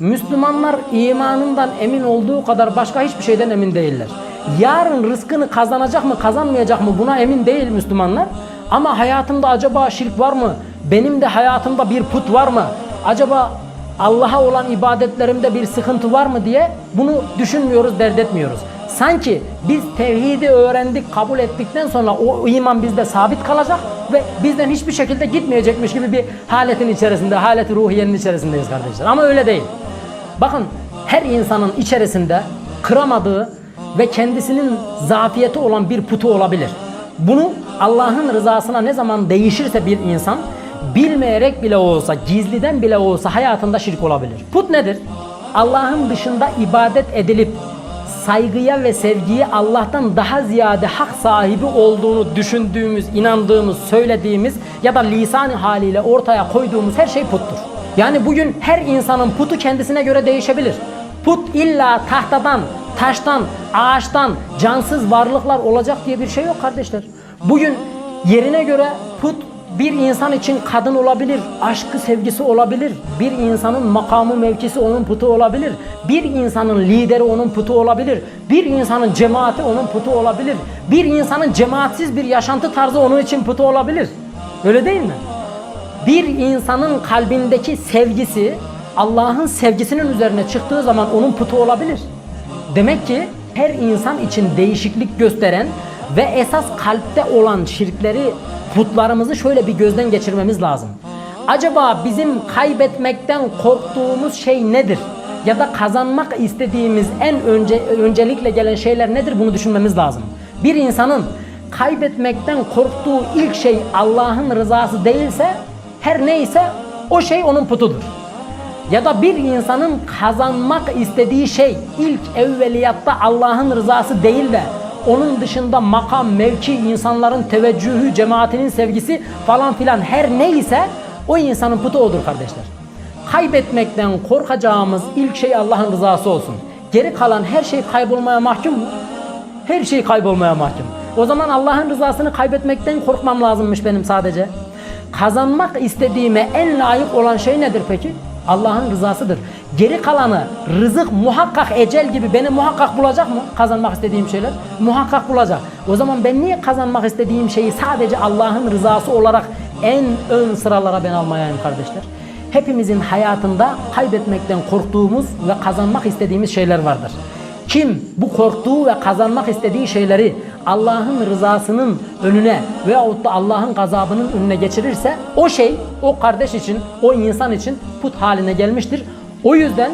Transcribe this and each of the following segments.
Müslümanlar imanından emin olduğu kadar başka hiçbir şeyden emin değiller. Yarın rızkını kazanacak mı kazanmayacak mı buna emin değil Müslümanlar. Ama hayatımda acaba şirk var mı? Benim de hayatımda bir put var mı? Acaba Allah'a olan ibadetlerimde bir sıkıntı var mı diye bunu düşünmüyoruz, dert etmiyoruz. Sanki biz tevhidi öğrendik, kabul ettikten sonra o iman bizde sabit kalacak ve bizden hiçbir şekilde gitmeyecekmiş gibi bir haletin içerisinde, haleti ruhiyenin içerisindeyiz kardeşler. Ama öyle değil. Bakın her insanın içerisinde kıramadığı ve kendisinin zafiyeti olan bir putu olabilir. Bunu Allah'ın rızasına ne zaman değişirse bir insan bilmeyerek bile olsa, gizliden bile olsa hayatında şirk olabilir. Put nedir? Allah'ın dışında ibadet edilip saygıya ve sevgiyi Allah'tan daha ziyade hak sahibi olduğunu düşündüğümüz, inandığımız, söylediğimiz ya da lisan haliyle ortaya koyduğumuz her şey puttur. Yani bugün her insanın putu kendisine göre değişebilir. Put illa tahtadan, taştan, ağaçtan, cansız varlıklar olacak diye bir şey yok kardeşler. Bugün yerine göre put bir insan için kadın olabilir, aşkı sevgisi olabilir. Bir insanın makamı mevkisi onun putu olabilir. Bir insanın lideri onun putu olabilir. Bir insanın cemaati onun putu olabilir. Bir insanın cemaatsiz bir yaşantı tarzı onun için putu olabilir. Öyle değil mi? Bir insanın kalbindeki sevgisi Allah'ın sevgisinin üzerine çıktığı zaman onun putu olabilir. Demek ki her insan için değişiklik gösteren ve esas kalpte olan şirkleri, putlarımızı şöyle bir gözden geçirmemiz lazım. Acaba bizim kaybetmekten korktuğumuz şey nedir? Ya da kazanmak istediğimiz en önce öncelikle gelen şeyler nedir? Bunu düşünmemiz lazım. Bir insanın kaybetmekten korktuğu ilk şey Allah'ın rızası değilse her neyse o şey onun putudur. Ya da bir insanın kazanmak istediği şey ilk evveliyatta Allah'ın rızası değil de onun dışında makam, mevki, insanların teveccühü, cemaatinin sevgisi falan filan her neyse o insanın putu odur kardeşler. Kaybetmekten korkacağımız ilk şey Allah'ın rızası olsun. Geri kalan her şey kaybolmaya mahkum mu? Her şey kaybolmaya mahkum. O zaman Allah'ın rızasını kaybetmekten korkmam lazımmış benim sadece. Kazanmak istediğime en layık olan şey nedir peki? Allah'ın rızasıdır. Geri kalanı rızık muhakkak ecel gibi beni muhakkak bulacak mı? Kazanmak istediğim şeyler muhakkak bulacak. O zaman ben niye kazanmak istediğim şeyi sadece Allah'ın rızası olarak en ön sıralara ben almayayım kardeşler? Hepimizin hayatında kaybetmekten korktuğumuz ve kazanmak istediğimiz şeyler vardır. Kim bu korktuğu ve kazanmak istediği şeyleri Allah'ın rızasının önüne veyahut da Allah'ın gazabının önüne geçirirse o şey o kardeş için, o insan için put haline gelmiştir. O yüzden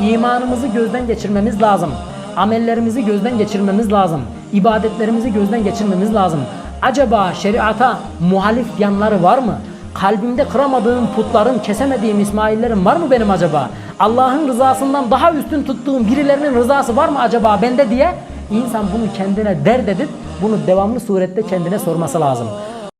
imanımızı gözden geçirmemiz lazım. Amellerimizi gözden geçirmemiz lazım. ibadetlerimizi gözden geçirmemiz lazım. Acaba şeriata muhalif yanları var mı? Kalbimde kıramadığım putların, kesemediğim İsmail'lerim var mı benim acaba? Allah'ın rızasından daha üstün tuttuğum birilerinin rızası var mı acaba bende diye insan bunu kendine dert edip bunu devamlı surette kendine sorması lazım.